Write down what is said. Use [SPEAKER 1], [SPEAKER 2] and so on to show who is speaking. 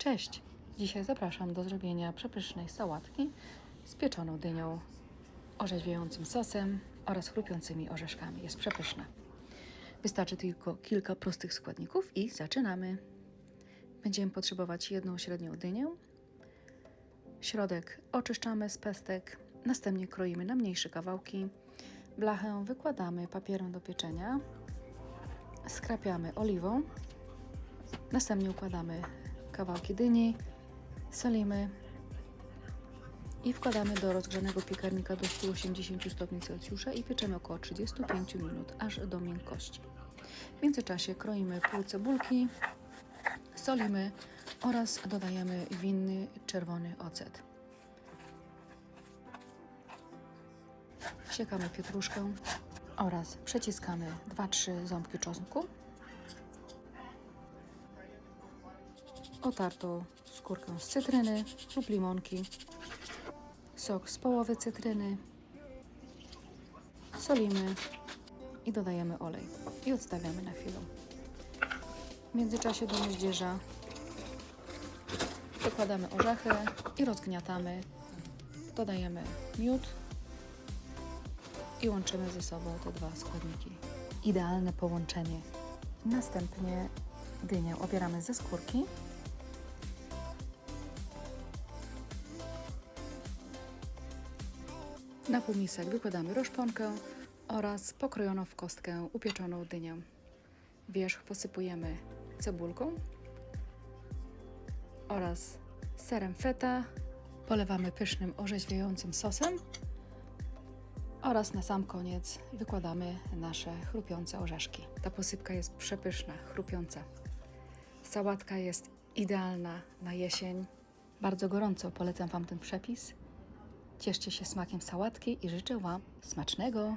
[SPEAKER 1] Cześć! Dzisiaj zapraszam do zrobienia przepysznej sałatki z pieczoną dynią, orzeźwiającym sosem oraz chrupiącymi orzeszkami. Jest przepyszna. Wystarczy tylko kilka prostych składników i zaczynamy. Będziemy potrzebować jedną średnią dynię. Środek oczyszczamy z pestek, następnie kroimy na mniejsze kawałki. Blachę wykładamy papierem do pieczenia, skrapiamy oliwą, następnie układamy kawałki dyni, solimy i wkładamy do rozgrzanego piekarnika do 180 stopni Celsjusza i pieczemy około 35 minut, aż do miękkości. W międzyczasie kroimy pół cebulki, solimy oraz dodajemy winny czerwony ocet. Siekamy pietruszkę oraz przeciskamy 2-3 ząbki czosnku. Otartą skórkę z cytryny lub limonki, sok z połowy cytryny, solimy i dodajemy olej i odstawiamy na chwilę. W międzyczasie do moździerza dokładamy orzechy i rozgniatamy. Dodajemy miód i łączymy ze sobą te dwa składniki. Idealne połączenie. Następnie dynię obieramy ze skórki. Na półmisek wykładamy roszponkę oraz pokrojoną w kostkę upieczoną dynię. Wierzch posypujemy cebulką oraz serem feta. Polewamy pysznym orzeźwiającym sosem oraz na sam koniec wykładamy nasze chrupiące orzeszki. Ta posypka jest przepyszna, chrupiąca. Sałatka jest idealna na jesień. Bardzo gorąco polecam Wam ten przepis. Cieszcie się smakiem sałatki i życzę Wam smacznego.